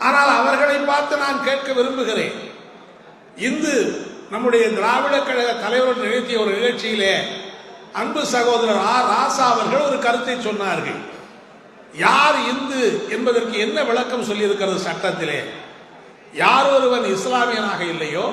ஆனால் அவர்களை பார்த்து நான் கேட்க விரும்புகிறேன். இந்து நம்முடைய திராவிட கழக தலைவர் நிகழ்த்திய ஒரு நிகழ்ச்சியிலே அன்பு சகோதரர் ஆர் ராசா அவர்கள் ஒரு கருத்தை சொன்னார்கள். யார் இந்து என்பதற்கு என்ன விளக்கம் சொல்லியிருக்கிறது சட்டத்திலே? யார் ஒருவன் இஸ்லாமியனாக இல்லையோ?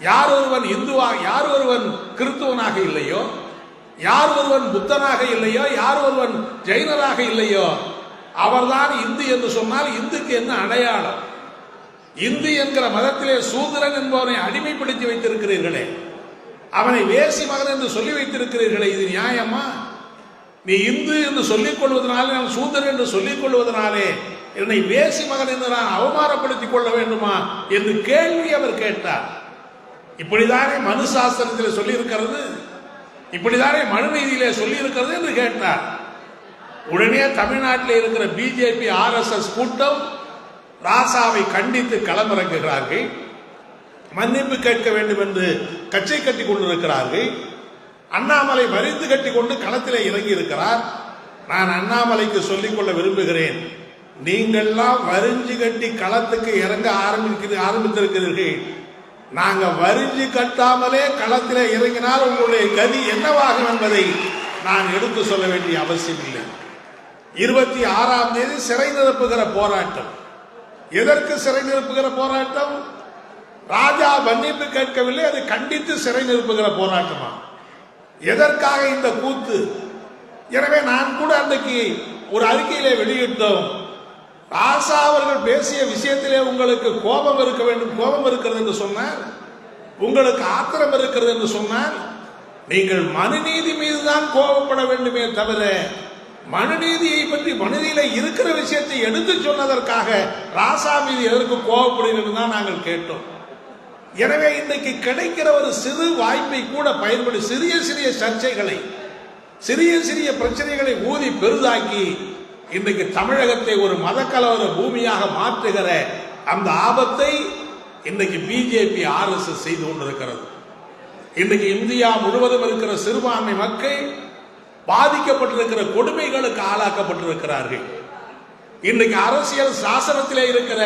யார் ஒருவன் இந்துவாக யார் ஒருவன் கிறிஸ்துவனாக இல்லையோ? யார் ஒருவன் புத்தனாக இல்லையோ? யார் ஒருவன் ஜெயினராக இல்லையோ? அவர்தான் இந்து என்று சொன்னால் இந்துக்கு என்ன அடையாளம்? இந்து என்கிற மதத்திலே சூதரன் என்பவனை அடிமைப்படுத்தி வைத்திருக்கிறீர்களே. அவனை வேசி மகன் என்று சொல்லி வைத்திருக்கிறீர்களே இது நியாயமா? நீ இந்து என்று சொல்லிக் கொள்வதனாலே நான் சூதரன் என்று சொல்லிக் கொள்வதனாலே என்னை வேசி மகன் என்று நான் அவமானப்படுத்திக் கொள்ள வேண்டுமா என்று கேள்வி அவர் கேட்டார். இப்படிதானே மனு சாஸ்திரத்தில் சொல்லி இருக்கிறது இப்படிதானே மனு நீதியிலே சொல்லி இருக்கிறது என்று கேட்டார். உடனே தமிழ்நாட்டில் இருக்கிற பிஜேபி ஆர்எஸ்எஸ் கூட்டம் ராசாவை கண்டித்து களமிறங்குகிறார்கள். மன்னிப்பு கேட்க வேண்டும் என்று கச்சை கட்டி கொண்டிருக்கிறார்கள். அண்ணாமலை வரிந்து கட்டி கொண்டு களத்திலே இறங்கி இருக்கிறார் நான் அண்ணாமலைக்கு சொல்லிக்கொள்ள விரும்புகிறேன். நீங்கள்லாம் வரிஞ்சு கட்டி களத்துக்கு இறங்க ஆரம்பிக்கிறது ஆரம்பித்திருக்கிறீர்கள். நாங்க வரிஞ்சு கட்டாமலே களத்திலே இறங்கினால் உங்களுடைய கதி என்னவாகும் என்பதை நான் எடுத்து சொல்ல வேண்டிய அவசியம் இல்லை. இருபத்தி ஆறாம் தேதி சிறை நிரப்புகிற போராட்டம். எதற்கு சிறை நிரப்புகிற போராட்டம்? ராஜா மன்னிப்பு கேட்கவில்லை அதை கண்டித்து சிறை நிரப்புகிற போராட்டமா? எதற்காக இந்த கூத்து? எனவே நான் கூட அன்றைக்கு ஒரு அறிக்கையிலே வெளியிட்டோம். ராசா அவர்கள் பேசிய விஷயத்திலே உங்களுக்கு கோபம் இருக்க வேண்டும் கோபம் இருக்கிறது என்று சொன்னார். உங்களுக்கு ஆத்திரம் இருக்கிறது என்று சொன்னால் நீங்கள் மனுநீதி மீதுதான் கோபப்பட வேண்டுமே தவிர மனுநீதியை பற்றி மனுநீதியில இருக்கிற விஷயத்தை எடுத்து சொன்னதற்காக ராசா மீது எதற்கு கோபப்படுகிறது தான் நாங்கள் கேட்டோம். எனவே இன்றைக்கு கிடைக்கிற ஒரு சிறு வாய்ப்பை கூட பயன்படி சிறிய சிறிய சர்ச்சைகளை சிறிய சிறிய பிரச்சனைகளை ஊதி பெரிதாக்கி இன்றைக்கு தமிழகத்தை ஒரு மதக்கலவர பூமியாக மாற்றுகிற அந்த ஆபத்தை இன்றைக்கு பிஜேபி ஆர்எஸ்எஸ் செய்து கொண்டிருக்கிறது. இன்றைக்கு இந்தியா முழுவதும் இருக்கிற சிறுபான்மை மக்கள் பாதிக்கப்பட்டிருக்கிற கொடுமைகளுக்கு ஆளாக்கப்பட்டிருக்கிறார்கள். இன்றைக்கு அரசியல் சாசனத்திலே இருக்கிற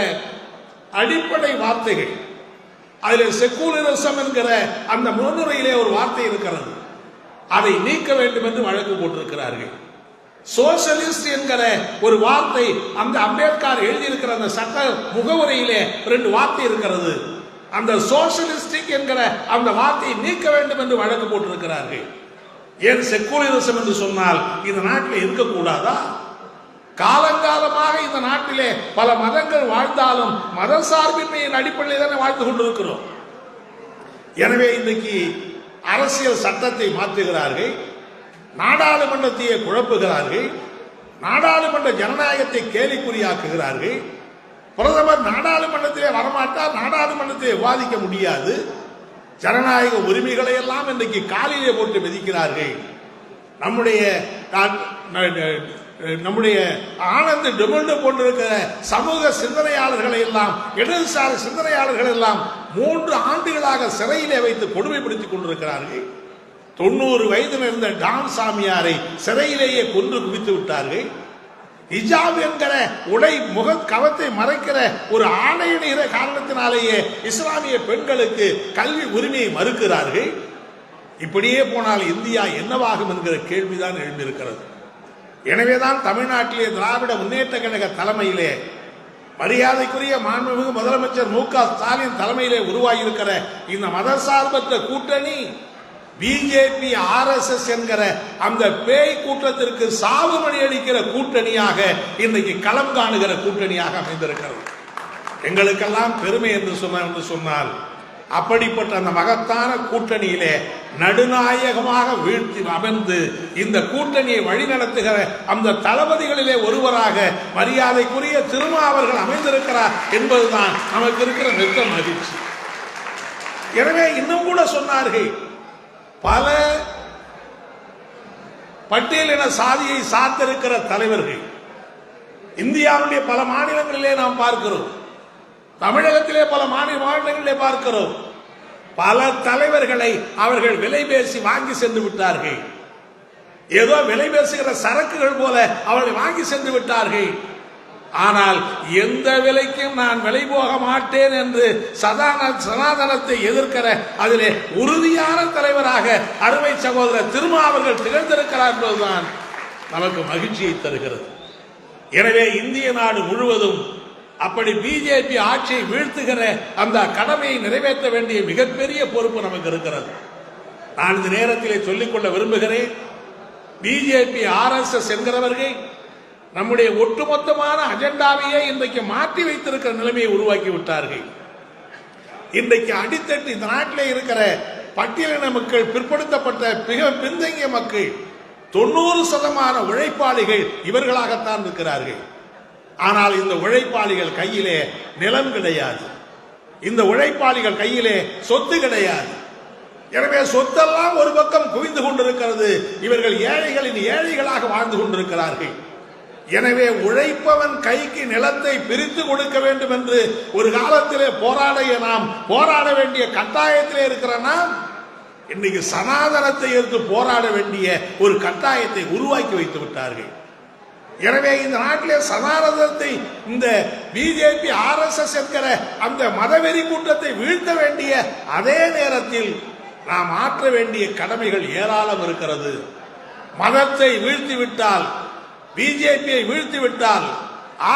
அடிப்படை வார்த்தைகள் அதில் செக்குலரிசம் என்கிற அந்த முன்னுரையிலே ஒரு வார்த்தை இருக்கிறது. அதை நீக்க வேண்டும் என்று வழக்கு போட்டிருக்கிறார்கள். சோசியலிஸ்ட் என்கிற ஒரு வார்த்தை அந்த அம்பேத்கர் எழுதியிருக்கிற அந்த சட்ட முகவுரையிலே ரெண்டு வார்த்தை இருக்கிறது. அந்த சோசியலிஸ்டிக் என்கிற அந்த வார்த்தையை நீக்க வேண்டும் என்று வழக்கு போட்டிருக்கிறார்கள். ஏன் செக்குலரிசம் என்று சொன்னால் இந்த நாட்டில் இருக்கக்கூடாதா? காலங்காலமாக இந்த நாட்டிலே பல மதங்கள் வாழ்ந்தாலும் மத சார்பின்மையின் அடிப்படையில் தானே வாழ்ந்து கொண்டிருக்கிறோம். எனவே இன்றைக்கு அரசியல் சட்டத்தை மாற்றுகிறார்கள் நாடாளுமன்றத்தையே குழப்புகிறார்கள் நாடாளுமன்ற ஜனநாயகத்தை கேலிக்குறியாக்குகிறார்கள் பிரதமர் நாடாளுமன்றத்திலே வரமாட்டார் நாடாளுமன்றத்தை விவாதிக்க முடியாது. ஜனநாயக உரிமைகளை எல்லாம் இன்றைக்கு காலிலே போட்டு மிதிக்கிறார்கள். நம்முடைய நம்முடைய ஆனந்த டெமல்டு போன்றிருக்கிற சமூக சிந்தனையாளர்களை எல்லாம் இடதுசாரி சிந்தனையாளர்கள் எல்லாம் மூன்று ஆண்டுகளாக சிறையிலே வைத்து கொடுமைப்படுத்திக் கொண்டிருக்கிறார்கள். தொண்ணூறு வயதில் இருந்த டான் சாமியாரை சிறையிலேயே கொன்று குவித்து விட்டார்கள். ஹிஜாப் என்கிற உடை முக கவத்தை மறைக்கிற ஒரு ஆணையிடுகிற காரணத்தினாலேயே இஸ்லாமிய பெண்களுக்கு கல்வி உரிமையை மறுக்கிறார்கள். இப்படியே போனால் இந்தியா என்னவாகும் என்கிற கேள்விதான் எழுந்திருக்கிறது. எனவேதான் தமிழ்நாட்டிலே திராவிட முன்னேற்ற கழக தலைமையிலே மரியாதைக்குரிய மாண்புமிகு முதலமைச்சர் மு க ஸ்டாலின் தலைமையிலே உருவாகியிருக்கிற இந்த மதசார்பற்ற கூட்டணி பிஜேபி ஆர்எஸ்எஸ் என்கிற அந்த பேய் கூட்டத்திற்கு சாவுமணி அளிக்கிற கூட்டணியாக இன்றைக்கு களம் காணுகிற கூட்டணியாக அமைந்திருக்கிறது. எங்களுக்கெல்லாம் பெருமை என்று சொன்ன என்று சொன்னால் அப்படிப்பட்ட அந்த மகத்தான கூட்டணியிலே நடுநாயகமாக வீழ்த்தி அமர்ந்து இந்த கூட்டணியை வழிநடத்துகிற அந்த தளபதிகளிலே ஒருவராக மரியாதைக்குரிய திருமா அவர்கள் அமைந்திருக்கிறார் என்பதுதான் நமக்கு இருக்கிற மிக்க மகிழ்ச்சி. எனவே இன்னும் கூட சொன்னார்கள் பல பட்டியலின சாதியை சார்ந்திருக்கிற தலைவர்கள். இந்தியாவுடைய பல மாநிலங்களிலே நாம் பார்க்கிறோம். தமிழகத்திலே பல மாநில மாநிலங்களிலே பார்க்கிறோம். பல தலைவர்களை அவர்கள் விலை பேசி வாங்கி சென்று விட்டார்கள். ஏதோ விலை பேசுகிற சரக்குகள் போல அவர்களை வாங்கி சென்று விட்டார்கள். ஆனால் எந்த விலைக்கும் நான் விலை போக மாட்டேன் என்று சதான சனாதனத்தை எதிர்க்கிற அதிலே உறுதியான தலைவராக அருமை சகோதரர் திருமா அவர்கள் திகழ்ந்திருக்கிறார் என்பதுதான் நமக்கு மகிழ்ச்சியை தருகிறது. எனவே இந்திய நாடு முழுவதும் அப்படி பிஜேபி ஆட்சியை வீழ்த்துகிற அந்த கடமையை நிறைவேற்ற வேண்டிய மிகப்பெரிய பொறுப்பு நமக்கு இருக்கிறது. நான் இந்த நேரத்திலே சொல்லிக்கொள்ள விரும்புகிறேன் பிஜேபி ஆர்எஸ்எஸ் என்கிறவர்கள் நம்முடைய ஒட்டுமொத்தமான அஜெண்டாவையே இன்றைக்கு மாற்றி வைத்திருக்கிற நிலைமையை உருவாக்கி விட்டார்கள். இன்றைக்கு அடித்தட்டு இந்த நாட்டில் இருக்கிற பட்டியலின மக்கள் பிற்படுத்தப்பட்ட மிக பின்தங்கிய மக்கள் தொண்ணூறு சதமான உழைப்பாளிகள் இவர்களாகத்தான் இருக்கிறார்கள். ஆனால் இந்த உழைப்பாளிகள் கையிலே நிலம் கிடையாது. இந்த உழைப்பாளிகள் கையிலே சொத்து கிடையாது. எனவே சொத்தெல்லாம் ஒரு பக்கம் குவிந்து கொண்டிருக்கிறது. இவர்கள் ஏழைகளின் ஏழைகளாக வாழ்ந்து கொண்டிருக்கிறார்கள். எனவே உழைப்பவன் கைக்கு நிலத்தை பிரித்து கொடுக்க வேண்டும் என்று ஒரு காலத்திலே போராடைய நாம் போராட வேண்டிய கட்டாயத்திலே இருக்கிற நாம் இன்னைக்கு சனாதனத்தை எடுத்து போராட வேண்டிய ஒரு கட்டாயத்தை உருவாக்கி வைத்து விட்டார்கள். எனவே இந்த நாட்டிலே சனாதனத்தை இந்த பிஜேபி ஆர்எஸ்எஸ் என்கிற அந்த மதவெறி கூட்டத்தை வீழ்த்த வேண்டிய அதே நேரத்தில் நாம் ஆற்ற வேண்டிய கடமைகள் ஏராளம் இருக்கிறது. மதத்தை வீழ்த்திவிட்டால் பிஜேபியை வீழ்த்தி விட்டால்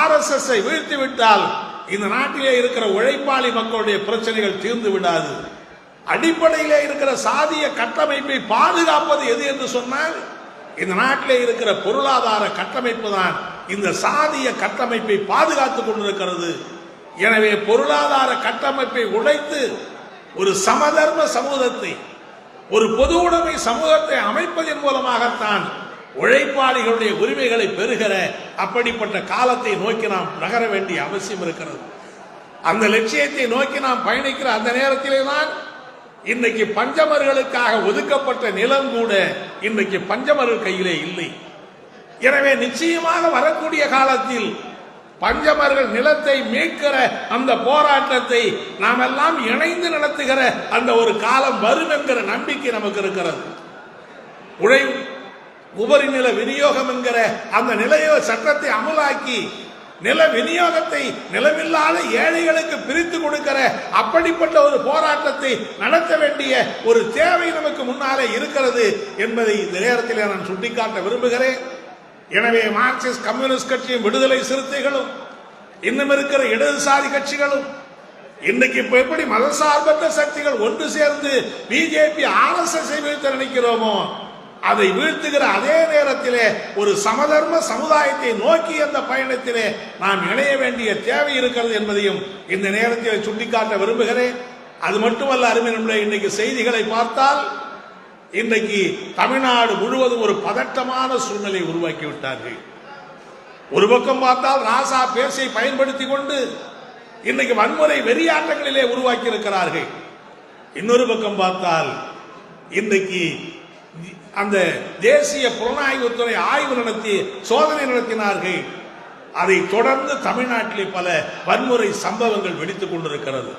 ஆர்எஸ்எஸ் வீழ்த்தி விட்டால் இந்த நாட்டிலே இருக்கிற உழைப்பாளி மக்களுடைய பிரச்சனைகள் தீர்ந்து விடாது. அடிப்படையிலே இருக்கிற சாதிய கட்டமைப்பை பாதுகாப்பது எது என்று சொன்னால் இந்த நாட்டிலே இருக்கிற பொருளாதார கட்டமைப்பு தான் இந்த சாதிய கட்டமைப்பை பாதுகாத்துக் கொண்டிருக்கிறது. எனவே பொருளாதார கட்டமைப்பை உடைத்து ஒரு சமதர்ம சமூகத்தை ஒரு பொது உடைமை சமூகத்தை அமைப்பதன் மூலமாகத்தான் உழைப்பாளிகளுடைய உரிமைகளை பெறுகிற அப்படிப்பட்ட காலத்தை நோக்கி நாம் நகர வேண்டிய அவசியம் இருக்கிறது. அந்த லட்சியத்தை நோக்கி நாம் பயணிக்கிற அந்த நேரத்திலே தான் இன்னைக்கு பஞ்சமர்களுக்காக ஒதுக்கப்பட்ட நிலம் கூட இன்னைக்கு பஞ்சமர்கள் கையிலே இல்லை. எனவே நிச்சயமாக வரக்கூடிய காலத்தில் பஞ்சமர்கள் நிலத்தை மீட்கிற அந்த போராட்டத்தை நாம் எல்லாம் இணைந்து நடத்துகிற அந்த ஒரு காலம் வரும் என்கிற நம்பிக்கை நமக்கு இருக்கிறது. உழை உபரி நில விநியோகம் என்கிற அந்த நிலைய சட்டத்தை அமலாக்கி நில விநியோகத்தை நிலமில்லாத ஏழைகளுக்கு பிரித்து கொடுக்கிற அப்படிப்பட்ட ஒரு போராட்டத்தை நடத்த வேண்டிய ஒரு தேவை நமக்கு முன்னாலே இருக்கிறது என்பதை இந்த நேரத்தில் நான் சுட்டிக்காட்ட விரும்புகிறேன். எனவே மார்க்சிஸ்ட் கம்யூனிஸ்ட் கட்சியும் விடுதலை சிறுத்தைகளும் இன்னும் இருக்கிற இடதுசாரி கட்சிகளும் இன்னைக்கு இப்ப எப்படி மதசார்பற்ற சக்திகள் ஒன்று சேர்ந்து பிஜேபி ஆர் எஸ் எஸ் நினைக்கிறோமோ அதை வீழ்த்துகிற அதே நேரத்திலே ஒரு சமதர்ம சமுதாயத்தை நோக்கி அந்த பயணத்திலே நாம் இணைய வேண்டிய தேவை இருக்கிறது என்பதையும் இந்த நேரத்தில் சுட்டிக்காட்ட விரும்புகிறேன். அது மட்டுமல்ல அருமை நம்முடைய இன்னைக்கு செய்திகளை பார்த்தால் இன்றைக்கு தமிழ்நாடு முழுவதும் ஒரு பதட்டமான சூழ்நிலை உருவாக்கி விட்டார்கள். ஒரு பக்கம் பார்த்தால் ராசா பேசை பயன்படுத்தி கொண்டு இன்னைக்கு வன்முறை வெறியாட்டங்களிலே உருவாக்கி இருக்கிறார்கள். இன்னொரு பக்கம் பார்த்தால் இன்றைக்கு அந்த தேசிய புலனாய்வுத்துறை ஆய்வு நடத்தி சோதனை நடத்தினார்கள். அதை தொடர்ந்து தமிழ்நாட்டிலே பல வன்முறை சம்பவங்கள் வெடித்துக் கொண்டிருக்கிறது.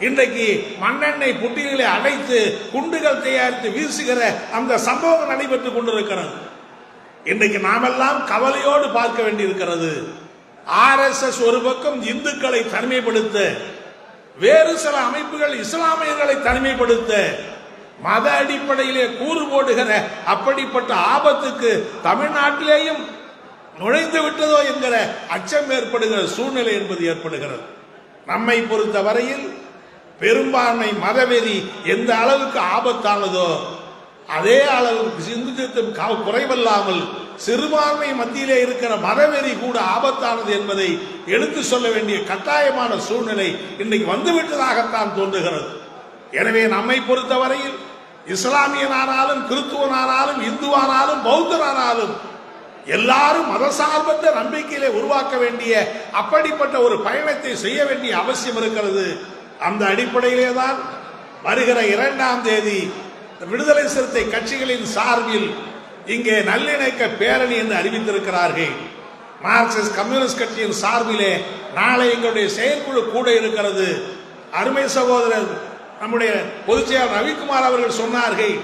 இன்றைக்கு மண்ணெண்ணெய் புட்டிகளை அடைத்து குண்டுகள் தயாரித்து வீசுகிற அந்த சம்பவம் நடைபெற்றுக் கொண்டிருக்கிறது. இன்றைக்கு நாமெல்லாம் கவலையோடு பார்க்க வேண்டியிருக்கிறது. ஆர்எஸ்எஸ் ஒரு பக்கம் இந்துக்களை தனிமைப்படுத்த வேறு சில அமைப்புகள் இஸ்லாமியர்களை தனிமைப்படுத்த மத அடிப்படையிலே கூறு போடுகிற அப்படிப்பட்ட ஆபத்துக்கு தமிழ்நாட்டிலேயும் நுழைந்து விட்டதோ என்கிற அச்சம் ஏற்படுகிற சூழ்நிலை என்பது ஏற்படுகிறது. நம்மை பொறுத்த வரையில் பெரும்பான்மை மதவெறி எந்த அளவுக்கு ஆபத்தானதோ அதே அளவுக்கு சிந்துத்திற்கும் குறைவல்லாமல் சிறுபான்மை மத்தியிலே இருக்கிற மதவெறி கூட ஆபத்தானது என்பதை எடுத்து சொல்ல வேண்டிய கட்டாயமான சூழ்நிலை இன்னைக்கு வந்துவிட்டதாகத்தான் தோன்றுகிறது. எனவே நம்மை பொறுத்தவரையில் இஸ்லாமியனானாலும் கிறித்துவனானாலும் இந்துவானாலும் பௌத்தனானாலும் எல்லாரும் மதசார்பற்ற நம்பிக்கையிலே உருவாக்க வேண்டிய அப்படிப்பட்ட ஒரு பயணத்தை செய்ய வேண்டிய அவசியம் இருக்கிறது. அந்த அடிப்படையிலே தான் வருகிற இரண்டாம் தேதி விடுதலை சிறுத்தை கட்சிகளின் சார்பில் இங்கே நல்லிணக்க பேரணி என்று அறிவித்திருக்கிறார்கள். மார்க்சிஸ்ட் கம்யூனிஸ்ட் கட்சியின் சார்பிலே நாளை எங்களுடைய செயற்குழு கூட இருக்கிறது. அருமை சகோதரர் நம்முடைய பொதுச் செயலர் ரவிக்குமார் அவர்கள் சொன்னார்கள்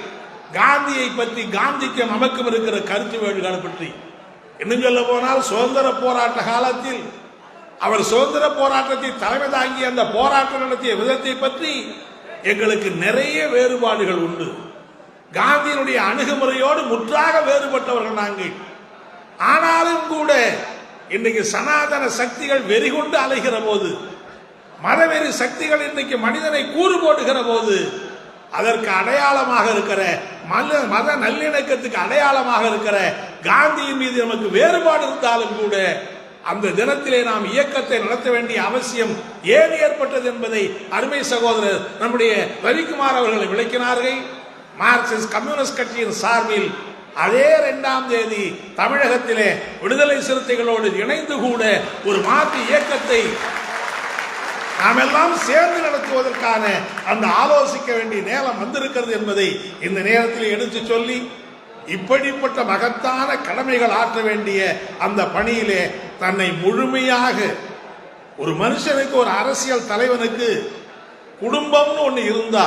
காந்தியை பற்றி காந்திக்கு நமக்கும் இருக்கிற கருத்து வேறுபாடு பற்றி. இன்னும் சொல்ல போனால் சுதந்திர போராட்ட காலத்தில் அவர் சுதந்திர போராட்டத்தை தலைமை தாங்கி அந்த போராட்டம் நடத்திய விதத்தை பற்றி எங்களுக்கு நிறைய வேறுபாடுகள் உண்டு. காந்தியினுடைய அணுகுமுறையோடு முற்றாக வேறுபட்டவர்கள் நாங்கள். ஆனாலும் கூட இன்னைக்கு சனாதன சக்திகள் வெறிகொண்டு அலைகிற போது மதவெறி சக்திகள் இன்றைக்கு மனிதனை கூறு போடுகிற போது அதற்கு அடையாளமாக இருக்கிற மத மத நல்லிணக்கத்துக்கு அடையாளமாக இருக்கிற காந்தியின் மீது நமக்கு வேறுபாடு இருந்தாலும் கூட அந்த தினத்திலே நாம் இயக்கத்தை நடத்த வேண்டிய அவசியம் ஏன் ஏற்பட்டது என்பதை அருமை சகோதரர் நம்முடைய ரவிக்குமார் அவர்களை விளக்கினார்கள். மார்க்சிஸ்ட் கம்யூனிஸ்ட் கட்சியின் சார்பில் அதே இரண்டாம் தேதி தமிழகத்திலே விடுதலை சிறுத்தைகளோடு இணைந்து கூட ஒரு மாற்று இயக்கத்தை நாம் எல்லாம் சேர்ந்து நடத்துவதற்கான அந்த ஆலோசிக்க வேண்டிய நேரம் வந்திருக்கிறது என்பதை இந்த நேரத்தில் எடுத்து சொல்லி இப்படிப்பட்ட மகத்தான கடமைகள் ஆற்ற வேண்டிய அந்த பணியிலே தன்னை முழுமையாக ஒரு மனுஷனுக்கு ஒரு அரசியல் தலைவனுக்கு குடும்பம்னு ஒண்ணு இருந்தா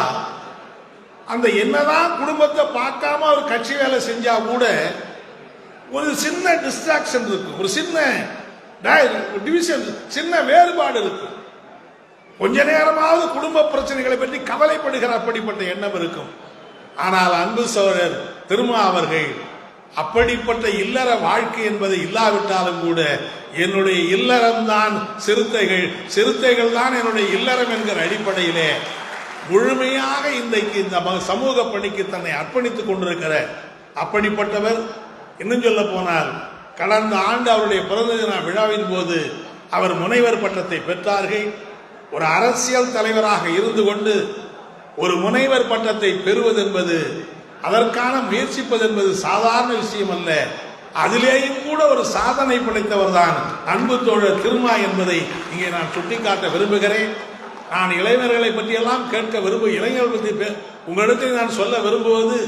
அந்த என்னதான் குடும்பத்தை பார்க்காம ஒரு கட்சி வேலை செஞ்சா கூட ஒரு சின்ன டிஸ்ட்ராக்ஷன் இருக்கும் ஒரு சின்ன டிவிஷன் சின்ன வேறுபாடு இருக்கும் கொஞ்ச நேரமாவது குடும்ப பிரச்சனைகளை பற்றி கவலைப்படுகிற அப்படிப்பட்ட எண்ணம் இருக்கும். ஆனால் அன்பு சோழர் திருமா அவர்கள் அப்படிப்பட்ட இல்லற வாழ்க்கை என்பது இல்லாவிட்டாலும் கூட என்னுடைய இல்லறம்தான் சிறுத்தைகள் சிறுத்தைகள் தான் என்னுடைய இல்லறம் என்கிற அடிப்படையிலே முழுமையாக இன்றைக்கு இந்த சமூக பணிக்கு தன்னை அர்ப்பணித்துக் கொண்டிருக்கிற அப்படிப்பட்டவர். இன்னும் சொல்ல போனால் கடந்த ஆண்டு அவருடைய பிறந்த தின விழாவின் போது அவர் முனைவர் பட்டத்தை பெற்றார்கள். ஒரு அரசியல் தலைவராக இருந்து கொண்டு ஒரு முனைவர் பட்டத்தை பெறுவது என்பது அதற்கான முயற்சிப்பது என்பது சாதாரண விஷயம் அல்ல. அதிலேயும் கூட ஒரு சாதனை படைத்தவர் தான் அன்பு தோழர் திருமா என்பதை இங்கே நான் சுட்டிக்காட்ட விரும்புகிறேன். நான் இளைஞர்களை பற்றியெல்லாம் கேட்க விரும்பு இளைஞர்கள் பற்றி உங்களிடத்தில் நான் சொல்ல விரும்புவது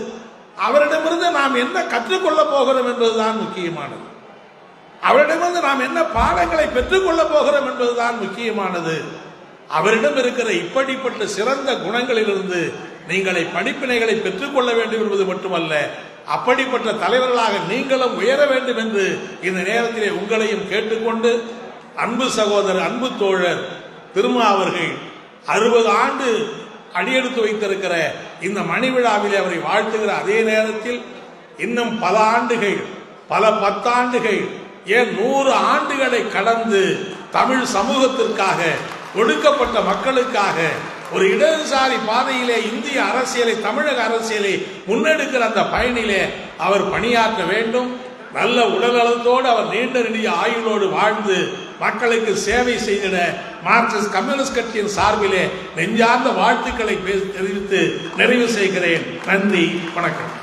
அவரிடமிருந்து நாம் என்ன கற்றுக்கொள்ளப் போகிறோம் என்பதுதான் முக்கியமானது. அவரிடமிருந்து நாம் என்ன பாடங்களை பெற்றுக்கொள்ளப் போகிறோம் என்பதுதான் முக்கியமானது. அவரிடம் இருக்கிற இப்படிப்பட்ட சிறந்த குணங்களிலிருந்து நீங்களை படிப்பினைகளை பெற்றுக்கொள்ள வேண்டும் என்பது மட்டுமல்ல அப்படிப்பட்ட தலைவர்களாக நீங்களும் உயர வேண்டும் என்று இந்த நேரத்திலே உங்களையும் கேட்டுக்கொண்டு அன்பு சகோதரர் அன்பு தோழர் திருமா அவர்கள் அறுபது ஆண்டு அடியெடுத்து வைத்திருக்கிற இந்த மணி விழாவில் அவரை வாழ்த்துகிற அதே நேரத்தில் இன்னும் பல ஆண்டுகள் பல பத்தாண்டுகள் ஏன் நூறு ஆண்டுகளை கடந்து தமிழ் சமூகத்திற்காக ஒடுக்கப்பட்ட மக்களுக்காக ஒரு இடதுசாரி பாதையிலே இந்திய அரசியலை தமிழக அரசியலை முன்னெடுக்கிற அந்த பயணிலே அவர் பணியாற்ற வேண்டும். நல்ல உடல்நலத்தோடு அவர் நீண்ட நெடிய ஆயுளோடு வாழ்ந்து மக்களுக்கு சேவை செய்திட மார்க்சிஸ்ட் கம்யூனிஸ்ட் கட்சியின் சார்பிலே நெஞ்சார்ந்த வாழ்த்துக்களை தெரிவித்து நிறைவு செய்கிறேன். நன்றி வணக்கம்.